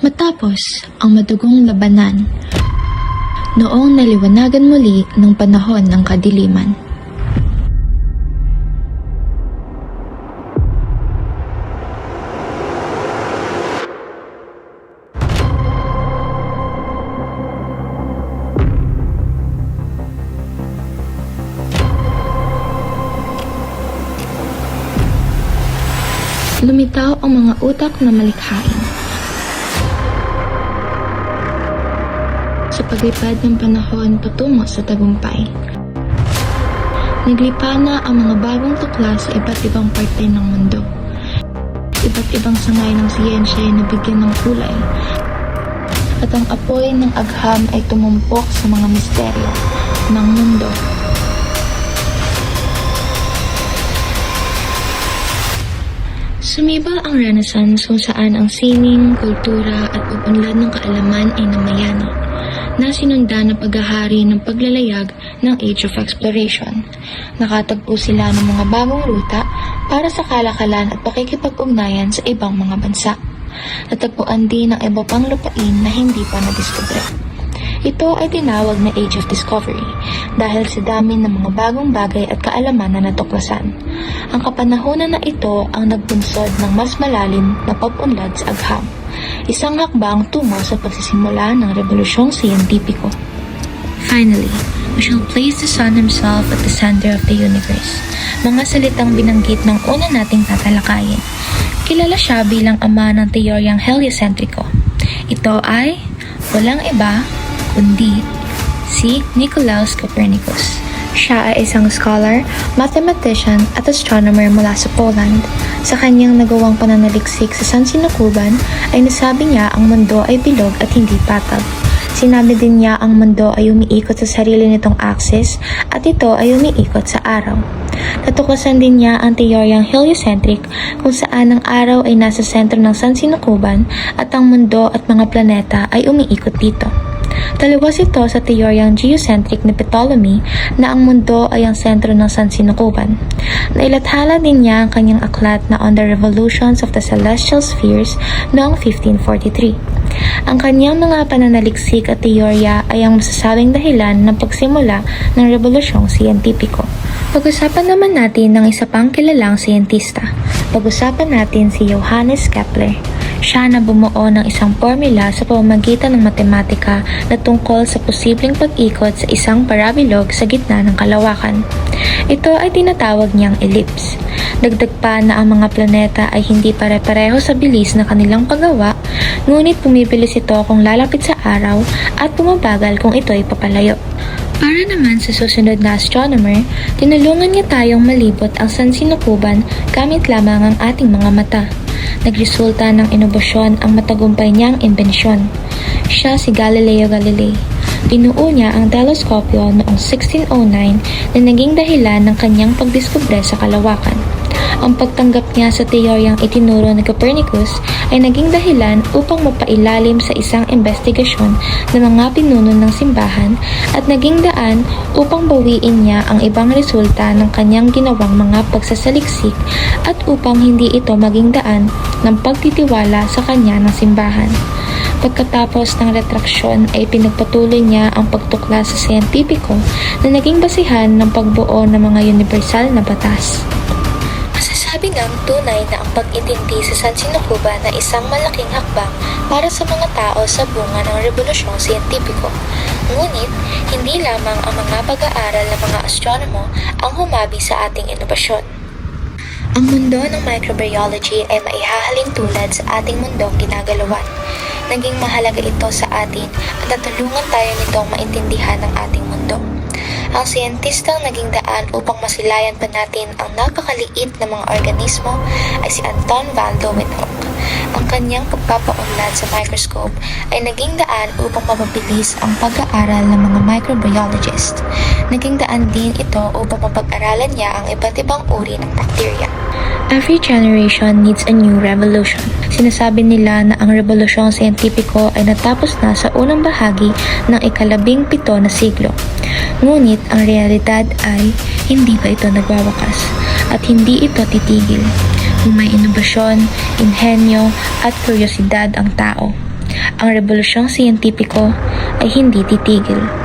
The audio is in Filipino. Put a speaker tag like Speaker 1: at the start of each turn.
Speaker 1: Matapos ang madugong labanan, noong naliwanagan muli ng panahon ng kadiliman. Lumitaw ang mga utak na malikhain. Sa paglipad ng panahon patungo sa tagumpay. Naglipa na ang mga bagong tuklas sa iba't ibang parte ng mundo. Iba't ibang sangay ng siyensya ay nabigyan ng kulay. At ang apoy ng agham ay tumumpok sa mga misteryo ng mundo. Sumiba ang Renaissance kung saan ang sining, kultura at pag-unlad ng kaalaman ay namayani na sinundan ng paghahari ng paglalayag ng Age of Exploration. Nakatagpo sila ng mga bagong ruta para sa kalakalan at pakikipag-ugnayan sa ibang mga bansa. Natagpuan din ang iba pang lupain na hindi pa nadiskubre. Ito ay tinawag na Age of Discovery dahil sa dami ng mga bagong bagay at kaalaman na natuklasan. Ang kapanahonan na ito ang nagbunsod ng mas malalim na pag-unlad sa agham. Isang hakbang tungo sa pagsisimula ng revolusyong siyentipiko. Finally, we shall place the Sun himself at the center of the universe. Mga salitang binanggit ng una nating tatalakayin. Kilala siya bilang ama ng teoryang heliocentrico. Ito ay walang iba kundi si Nicolaus Copernicus. Siya ay isang scholar, mathematician at astronomer mula sa Poland. Sa kanyang nagawang pananaliksik sa San Sinukuban ay nasabi niya ang mundo ay bilog at hindi patag. Sinabi din niya ang mundo ay umiikot sa sarili nitong axis at ito ay umiikot sa araw. Natuklasan din niya ang teoryang heliocentric kung saan ang araw ay nasa sentro ng San Sinukuban at ang mundo at mga planeta ay umiikot dito. Taliwas ito sa teoryang geocentric ni Ptolemy na ang mundo ay ang sentro ng San Sinukuban. Nailathala din niya ang kanyang aklat na On the Revolutions of the Celestial Spheres noong 1543. Ang kanyang mga pananaliksik at teorya ay ang masasabing dahilan ng pagsimula ng revolusyong siyentipiko. Pag-usapan naman natin ng isa pang kilalang siyentista. Pag-usapan natin si Johannes Kepler. Siya na bumuo ng isang formula sa pamamagitan ng matematika na tungkol sa posibleng pag-ikot sa isang parabilog sa gitna ng kalawakan. Ito ay tinatawag niyang ellipse. Dagdag pa na ang mga planeta ay hindi pare-pareho sa bilis na kanilang paggawa, ngunit pumibilis ito kung lalapit sa araw at bumabagal kung ito ay papalayo. Para naman sa susunod na astronomer, tinulungan niya tayong malibot ang San Sinukuban gamit lamang ang ating mga mata. Nagresulta ng inobasyon ang matagumpay niyang imbensyon. Siya si Galileo Galilei. Binuo niya ang teleskopyo noong 1609 na naging dahilan ng kanyang pagdiskubre sa kalawakan. Ang pagtanggap niya sa teoryang itinuro ni Copernicus ay naging dahilan upang mapailalim sa isang investigasyon ng mga pinuno ng simbahan at naging daan upang bawiin niya ang ibang resulta ng kanyang ginawang mga pagsasaliksik at upang hindi ito maging daan ng pagtitiwala sa kanya ng simbahan. Pagkatapos ng retraksyon ay pinagpatuloy niya ang pagtukla sa siyentipiko na naging basihan ng pagbuo ng mga universal na batas. Masasabi ngang tunay na ang pag-intindi sa San Sinukuba na isang malaking hakbang para sa mga tao sa bunga ng revolusyong siyentipiko. Ngunit, hindi lamang ang mga pag-aaral ng mga astronomo ang humabi sa ating inobasyon. Ang mundo ng microbiology ay maihahalin tulad sa ating mundong ginagalawan. Naging mahalaga ito sa atin at natulungan tayo nitong maintindihan ang ating mundo. Ang siyentistang naging daan upang masilayan pa natin ang napakaliit na mga organismo ay si Anton van Leeuwenhoek. Ang kanyang pagpapaunlad sa microscope ay naging daan upang mapabilis ang pag-aaral ng mga microbiologist. Naging daan din ito upang mapag-aralan niya ang iba't ibang uri ng bacteria. Every generation needs a new revolution. Sinasabi nila na ang revolusyong siyentipiko ay natapos na sa unang bahagi ng ikalabing pito na siglo. Ngunit ang realidad ay hindi pa ito nagwawakas at hindi ito titigil. Kung may inobasyon, inhenyo at kuryosidad ang tao, ang rebolusyong siyentipiko ay hindi titigil.